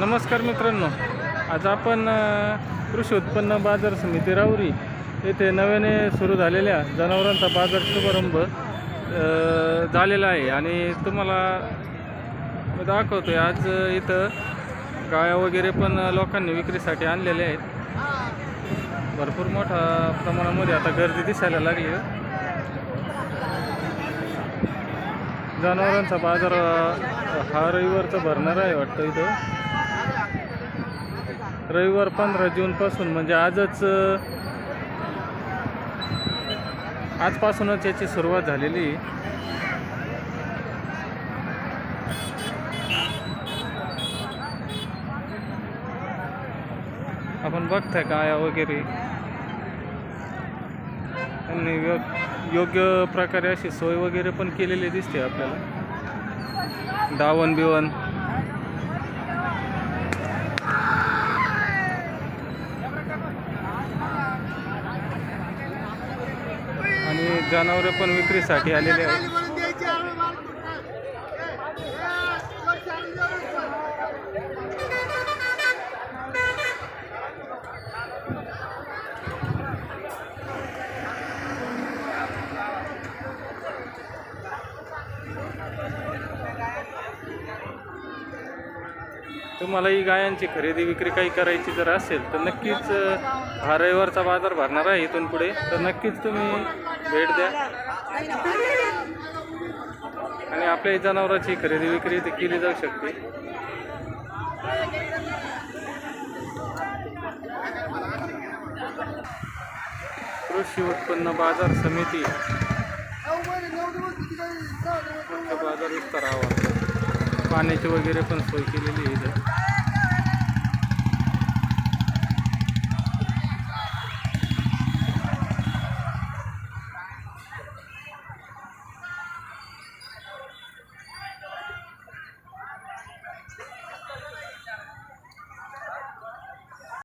नमस्कार मित्रांनो. आज आपण कृषी उत्पन्न बाजार समिती राऊरी येथे नव्याने सुरू झालेल्या जनावरांचा बाजार शुभारंभ झालेला आहे. आणि तुम्हाला दाखवतो आहे आज इथं गाया वगैरे पण लोकांनी विक्रीसाठी आणलेल्या आहेत. भरपूर मोठ्या प्रमाणामध्ये आता गर्दी दिसायला लागली आहे. जनावरांचा बाजार हा रविवारचा भरणार आहे वाटतं इथं. रविवार पंधरा जूनपासून म्हणजे आजच आजपासूनच याची सुरुवात झालेली. आपण बघताय गाया वगैरे. त्यांनी योग्य प्रकारे अशी सोय वगैरे पण केलेली दिसते आपल्याला. दावण बिवण आणि जनावरे पण विक्रीसाठी आलेले आहेत. तुम्हाला ही गायांची खरेदी विक्री काही करायची जर असेल तर नक्कीच हा रविवारचा बाजार भरणार आहे इथून पुढे. तर नक्कीच तुम्ही भेट द्या. आणि आपल्या जनावरांची खरेदी विक्री इथे केली जाऊ शकते. कृषी उत्पन्न बाजार समिती. बाजार विस्तारावा पाण्याची वगैरे पण सोय केलेली आहे इथं.